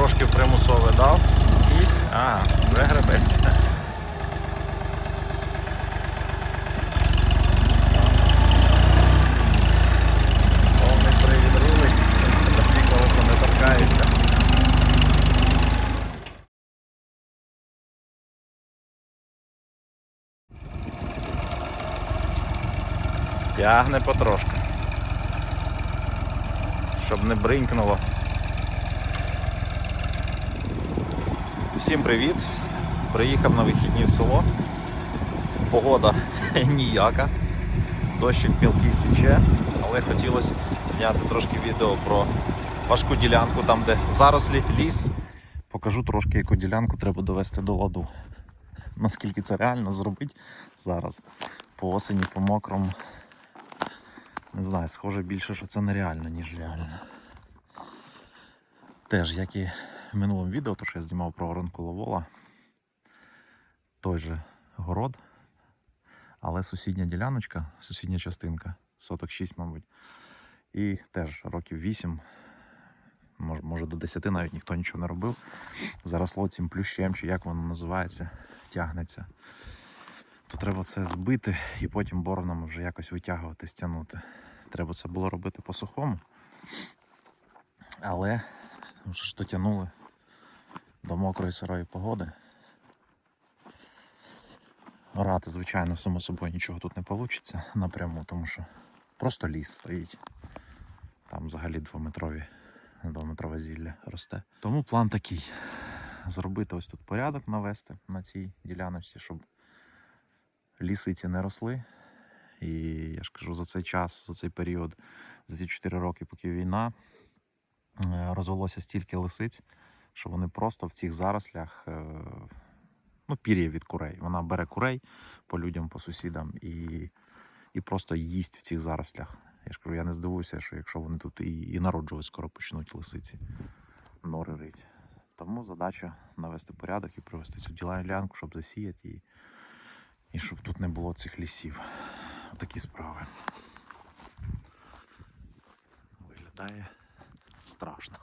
Трошки примусове дав і. А, вже гребеться. Повний привід рулить, такі колесо не торкається. Тягне потрошки. Щоб не бринькнуло. Всім привіт! Приїхав на вихідні в село. Погода ніяка. Дощик мілкий січе, але хотілося зняти трошки відео про важку ділянку, там де зарослі, ліс. Покажу трошки, яку ділянку треба довести до ладу. Наскільки це реально зробити зараз. По осені, по мокрому. Не знаю, схоже більше, що це нереально, ніж реально. Теж, як і минулому відео, то що я знімав про оранку ловола, той же город, але сусідня діляночка, сусідня частинка, соток 6, мабуть. І теж років 8, може, до 10 навіть ніхто нічого не робив. Заросло цим плющем, чи як воно називається, тягнеться. То треба це збити і потім боронами вже якось витягувати, стягнути. Треба це було робити по сухому. Але вже ж дотягнули до мокрої сирої погоди. Орати, звичайно, само собою нічого тут не вийде напряму, тому що просто ліс стоїть. Там взагалі двометрові, двометрове зілля росте. Тому план такий: зробити ось тут порядок навести на цій діляночці, щоб лісиці не росли. І я ж кажу, за цей час, за цей період, за ці 4 роки, поки війна, е, розвелося стільки лисиць, що вони просто в цих зарослях, е, ну, пір'я від курей. Вона бере курей по людям, по сусідам і, і просто їсть в цих зарослях. Я ж кажу, я не здивуюся, що якщо вони тут і, і народжувати скоро почнуть лисиці, нори рить. Тому задача навести порядок і привести цю ділянку, щоб засіяти її, і щоб тут не було цих лісів. Такі справи. Виглядає страшно.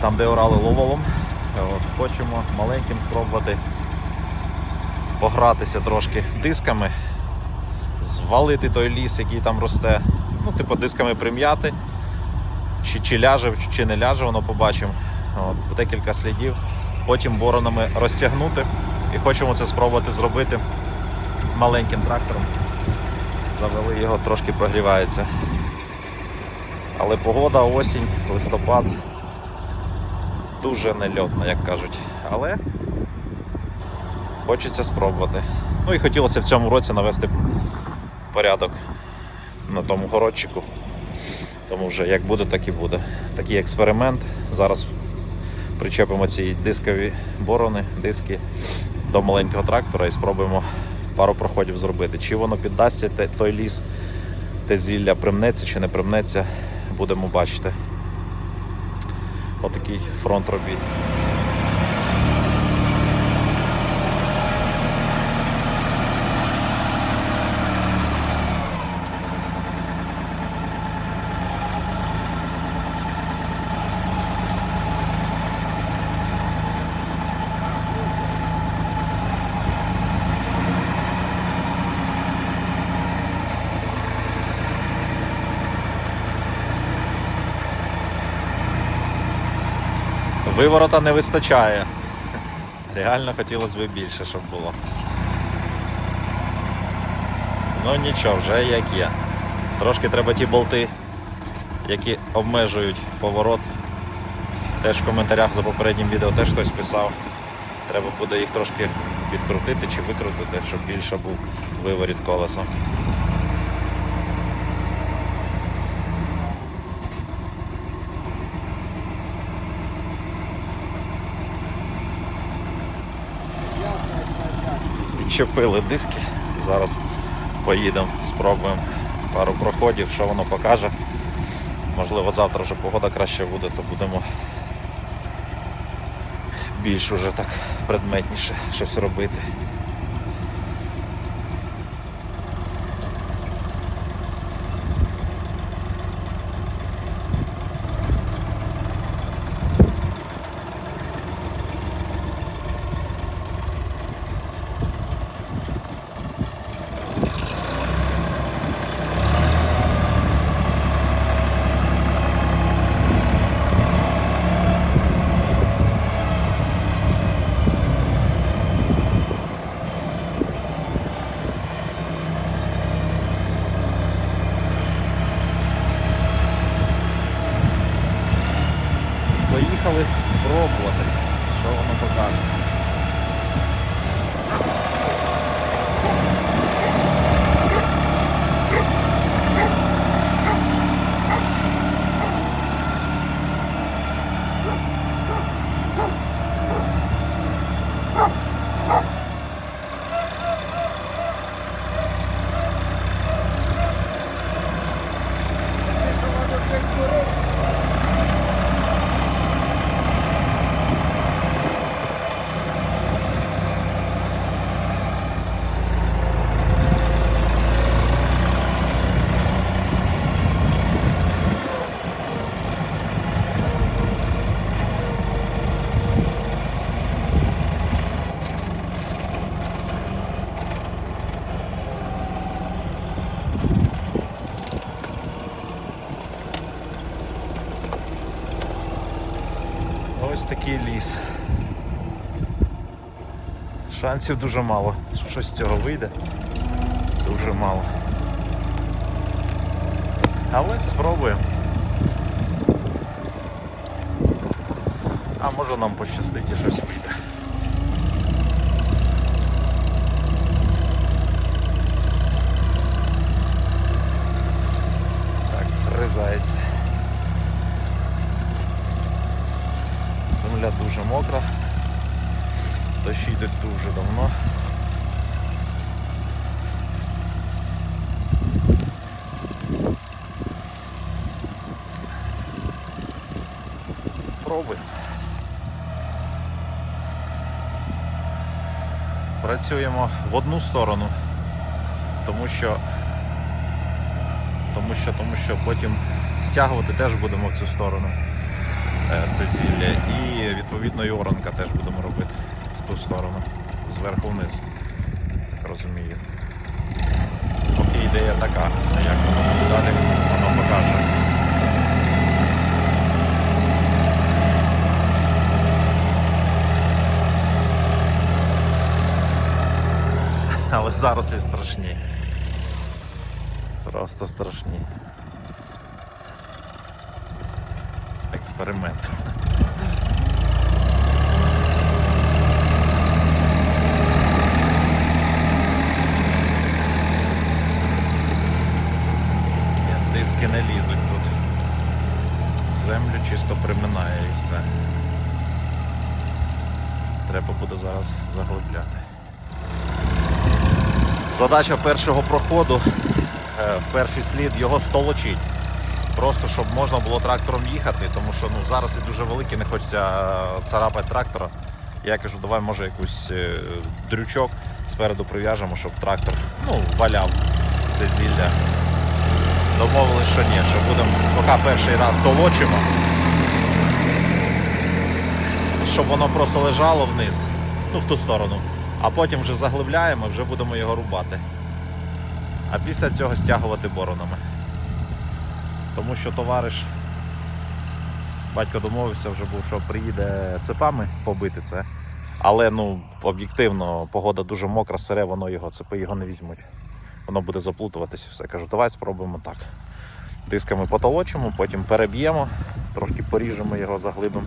Там, де орали ловолом, от, хочемо маленьким спробувати погратися трошки дисками, звалити той ліс, який там росте. Ну, типу, дисками прим'яти. Чи, чи ляже, чи, не ляже, воно побачимо. Декілька слідів. Потім боронами розтягнути. І хочемо це спробувати зробити маленьким трактором. Завели його, трошки прогрівається. Але погода, осінь, листопад дуже нельотна, як кажуть. Але хочеться спробувати. Ну і хотілося в цьому році навести порядок на тому городчику. Тому вже як буде, так і буде. Такий експеримент. Зараз причепимо ці дискові борони, диски до маленького трактора і спробуємо пару проходів зробити. Чи воно піддасться той ліс, те зілля примнеться чи не примнеться, будемо бачити. Отакий фронт робіт. Виворота не вистачає. Реально хотілося б більше, щоб було. Ну нічого, вже як є. Трошки треба ті болти, які обмежують поворот. Теж в коментарях за попереднім відео теж хтось писав. Треба буде їх трошки відкрутити чи викрутити, щоб більше був виворіт колеса. Відчепили диски. Зараз поїдемо, спробуємо пару проходів, що воно покаже. Можливо, завтра вже погода краще буде, то будемо більш уже так предметніше щось робити. такий ліс. Шансів дуже мало, що щось з цього вийде. Дуже мало. Але спробуємо. А може нам пощастить і щось вийде. Так, гризається. Земля дуже мокра. Дощі йдуть дуже давно. Пробуємо. Працюємо в одну сторону, тому що тому що, тому що потім стягувати теж будемо в цю сторону е, це зілля. І відповідно і оранка теж будемо робити ту сторону, зверху вниз. Розумію. Поки ідея така, а як воно буде далі, воно покаже. Але зарослі страшні. Просто страшні. Експеримент. Диски не лізуть тут. Землю чисто приминає і все. Треба буде зараз заглибляти. Задача першого проходу е, в перший слід його столочить. Просто щоб можна було трактором їхати, тому що ну, зараз і дуже великі, не хочеться е, царапати трактора. Я кажу, давай може якусь е, дрючок спереду прив'яжемо, щоб трактор ну, валяв це зілля. Домовились, що ні, що будемо поки перший раз толочимо, щоб воно просто лежало вниз, ну в ту сторону, а потім вже заглибляємо, вже будемо його рубати. А після цього стягувати боронами. Тому що товариш, батько домовився вже був, що приїде цепами побити це. Але ну, об'єктивно, погода дуже мокра, сире, воно його, цепи його не візьмуть. Воно буде заплутуватися все. Кажу, давай спробуємо так. Дисками потолочимо, потім переб'ємо, трошки поріжемо його, заглибимо,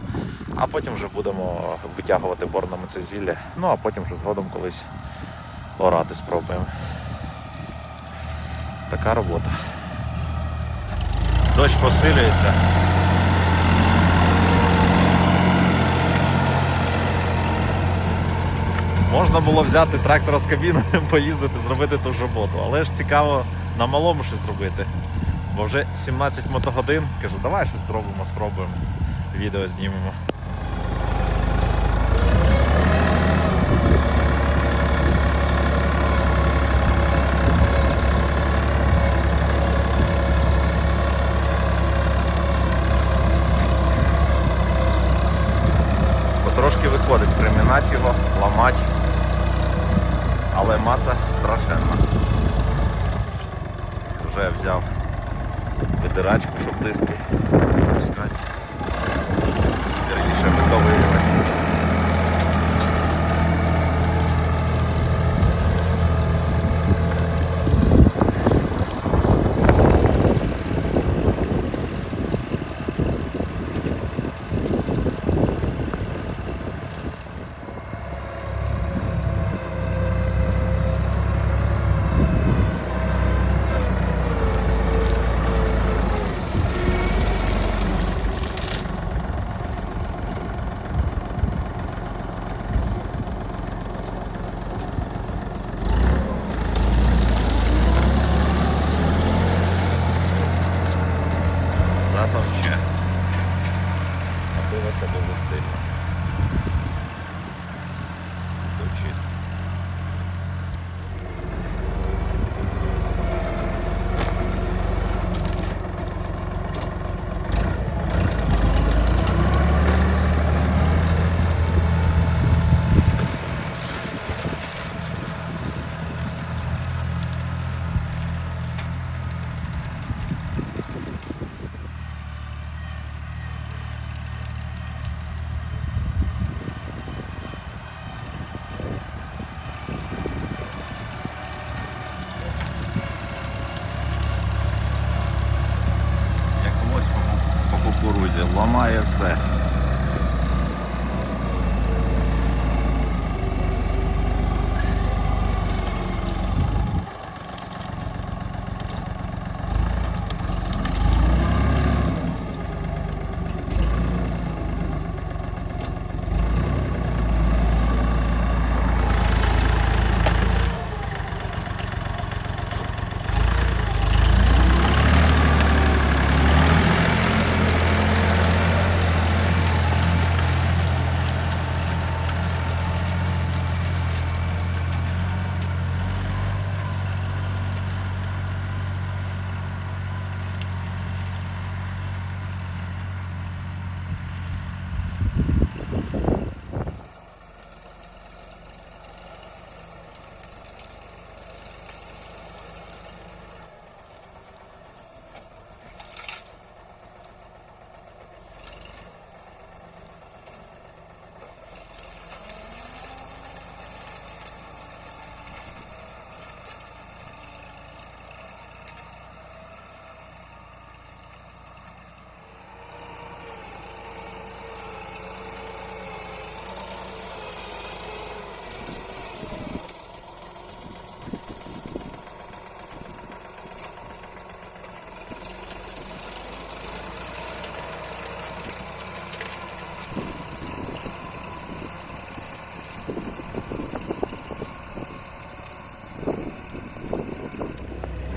а потім вже будемо витягувати борнами це зілля. Ну а потім вже згодом колись орати спробуємо. Така робота. Дощ посилюється. Можна було взяти трактора з кабіною, поїздити, зробити ту ж роботу. Але ж цікаво на малому щось зробити. Бо вже 17 мотогодин. Кажу, давай щось зробимо, спробуємо. Відео знімемо.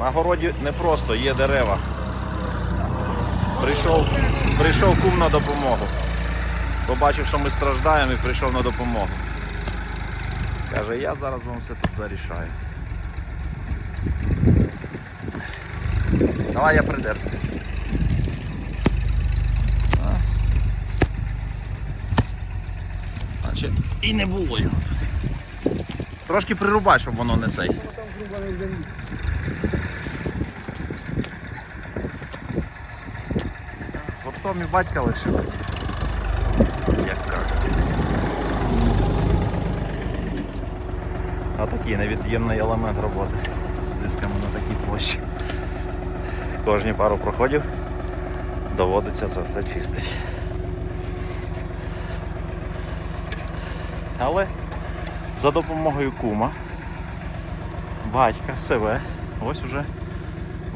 На городі не просто, є дерева. Прийшов, прийшов кум на допомогу. Побачив, що ми страждаємо і прийшов на допомогу. Каже, я зараз вам все тут зарішаю. Давай я придержу. І не було його. Трошки прирубай, щоб воно не цей. Гуртом і батька лишивать, як кажуть. А такий невід'ємний елемент роботи з дисками на такій площі. Кожні пару проходів доводиться це все чистити. Але за допомогою кума, батька, себе, ось вже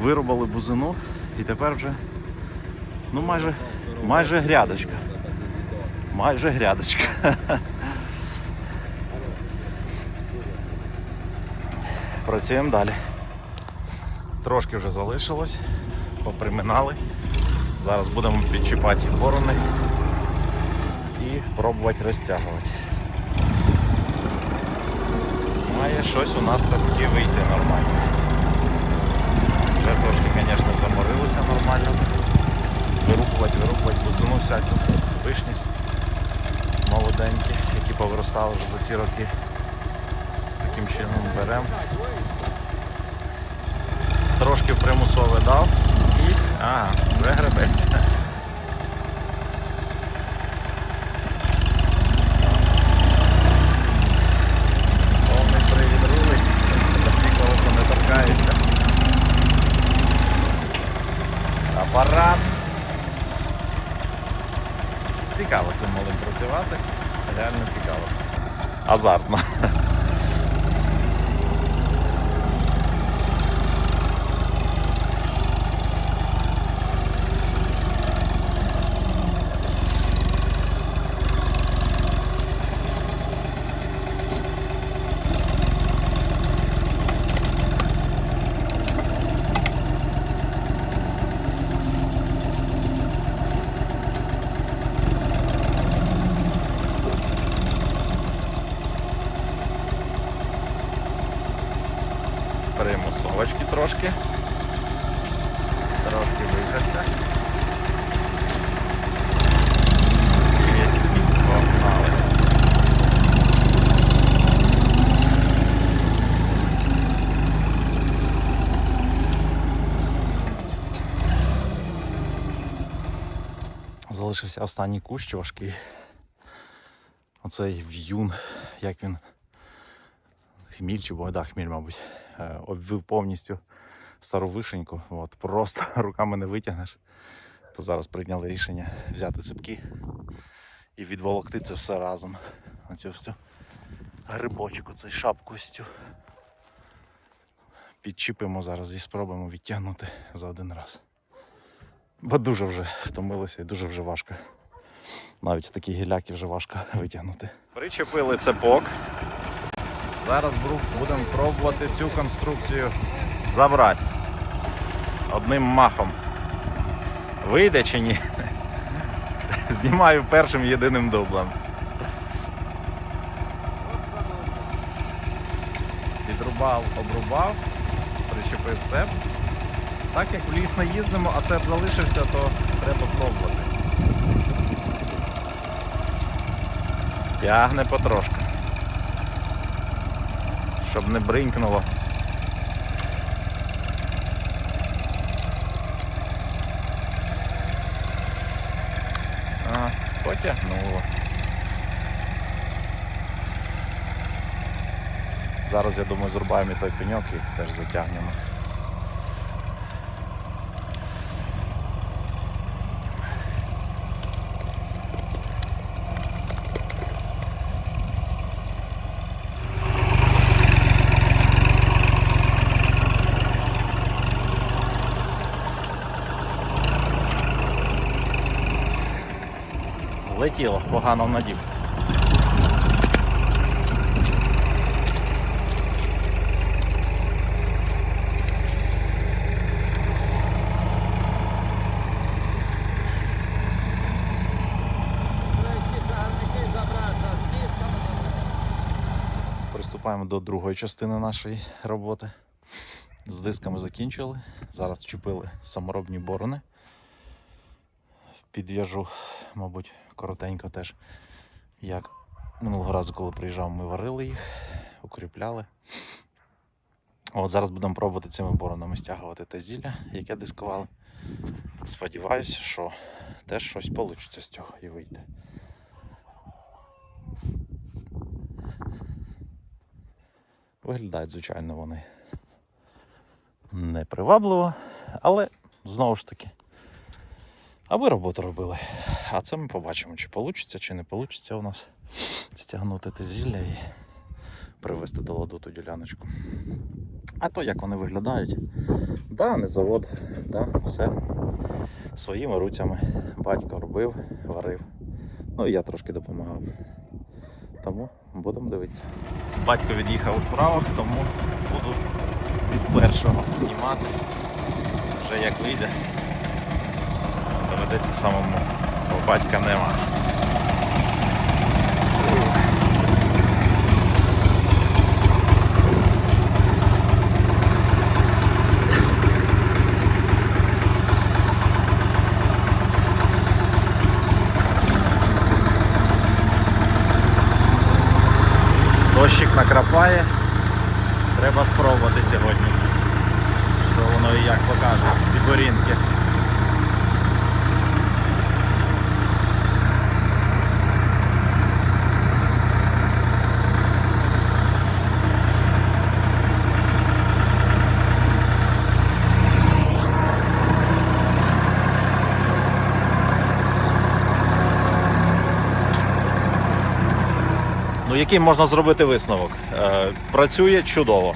вирубали бузину і тепер вже ну майже, майже грядочка. Майже грядочка. Працюємо далі. Трошки вже залишилось, поприминали. Зараз будемо підчіпати борони і пробувати розтягувати. Має щось у нас таки вийти нормально. Вже трошки, звісно, заморилося нормально. Вирубувати, вирубувати бузину всяку, вишні молоденькі, які повиростали вже за ці роки. Таким чином беремо. Трошки примусове дав і А, вже. Повний привід рулить, такі колесо не торкається. Апарат. Цікаво цим малим працювати. Реально цікаво. Азартно. Примусовочки трошки. Трошки висяться. І погнали. Залишився останній кущ важкий. Оцей в'юн, як він хміль чи да, хміль, мабуть, е, обвив повністю стару вишеньку. От, просто руками не витягнеш. То зараз прийняли рішення взяти ципки і відволокти це все разом. Оцю всю грибочок, оцей цю. Підчіпимо зараз і спробуємо відтягнути за один раз. Бо дуже вже втомилися і дуже вже важко. Навіть такі гіляки вже важко витягнути. Причепили цепок. Зараз будемо пробувати цю конструкцію забрати одним махом. Вийде чи ні? Знімаю першим єдиним дублем. Підрубав, обрубав, причепив цеп. Так як в ліс не їздимо, а цеп залишився, то треба пробувати. Тягне потрошку. Щоб не бринькнуло. Потягнуло. Зараз, я думаю, зрубаємо і той пеньок і теж затягнемо. Погано надів. Приступаємо до другої частини нашої роботи. З дисками закінчили. Зараз вчепили саморобні борони. Підв'яжу, мабуть, коротенько теж. Як минулого разу, коли приїжджав, ми варили їх, укріпляли. От зараз будемо пробувати цими боронами стягувати те зілля, яке дискували. Сподіваюся, що теж щось вийде з цього і вийде. Виглядають, звичайно, вони непривабливо, але знову ж таки, аби роботу робили. А це ми побачимо, чи вийде, чи не вийде у нас стягнути те зілля і привести до ладу ту діляночку. А то як вони виглядають, да, не завод, да, все своїми руцями батько робив, варив. Ну і я трошки допомагав. Тому будемо дивитися. Батько від'їхав у справах, тому буду від першого знімати. Вже як вийде, доведеться самому, бо батька нема. Дощик накрапає. Треба спробувати сьогодні. Що воно і як покаже, ці борінки. Ну, який можна зробити висновок? Е, працює чудово.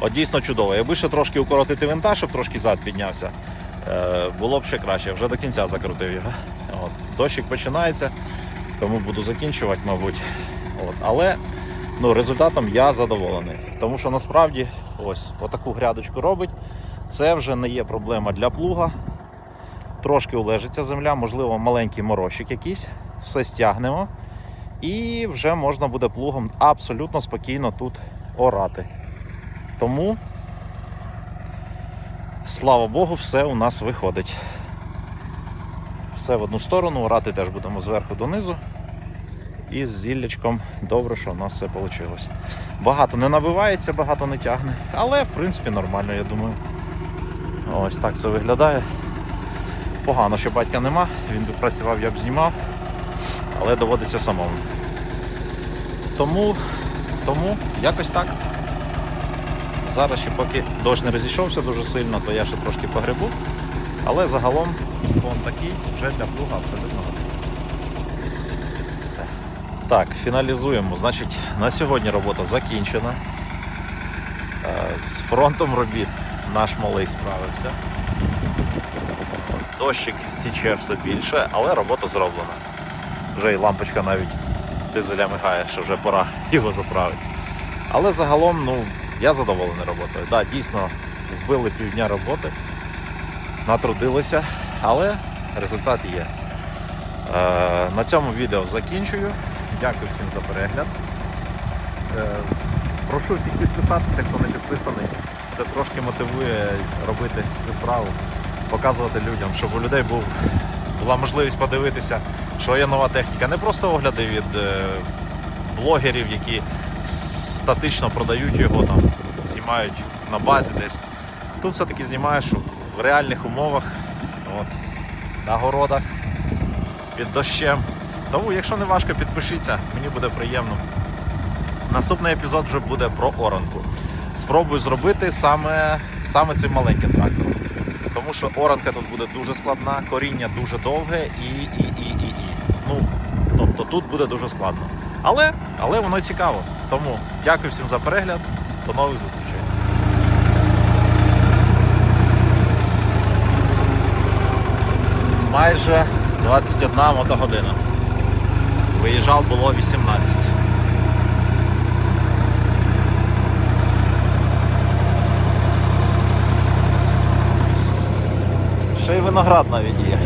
От дійсно чудово. Якби ще трошки укоротити винта, щоб трошки зад піднявся, е, було б ще краще. Вже до кінця закрутив його. От. Дощик починається, тому буду закінчувати, мабуть. От. Але ну, результатом я задоволений. Тому що насправді ось отаку грядочку робить. Це вже не є проблема для плуга. Трошки улежиться земля, можливо, маленький морозчик якийсь. Все стягнемо. І вже можна буде плугом абсолютно спокійно тут орати. Тому, слава Богу, все у нас виходить. Все в одну сторону, орати теж будемо зверху донизу. І з зіллячком добре, що у нас все вийшло. Багато не набивається, багато не тягне, але в принципі нормально, я думаю. Ось так це виглядає. Погано, що батька нема, він би працював, я б знімав, але доводиться самому. Тому, тому якось так. Зараз ще поки дощ не розійшовся дуже сильно, то я ще трошки погребу. Але загалом фон такий вже для плуга абсолютно. Все. Так, фіналізуємо. Значить, на сьогодні робота закінчена. Е, З фронтом робіт наш малий справився. Дощик січе все більше, але робота зроблена. Вже і лампочка навіть дизеля мигає, що вже пора його заправити. Але загалом, ну, я задоволений роботою. Да, дійсно, вбили півдня роботи, натрудилися, але результат є. Е, на цьому відео закінчую. Дякую всім за перегляд. Е, прошу всіх підписатися, хто не підписаний. Це трошки мотивує робити цю справу, показувати людям, щоб у людей був, була можливість подивитися, що є нова техніка. Не просто огляди від е, блогерів, які статично продають його там, знімають на базі десь. Тут все-таки знімаєш в реальних умовах, от, на городах, під дощем. Тому, якщо не важко, підпишіться, мені буде приємно. Наступний епізод вже буде про оранку. Спробую зробити саме, саме цим маленьким трактором. Тому що оранка тут буде дуже складна, коріння дуже довге і, і, і, і, і. Ну, тобто тут буде дуже складно. Але, але воно цікаво. Тому дякую всім за перегляд. До нових зустрічей. Майже 21 мотогодина. Виїжджав було 18. Ще й виноград навіть є.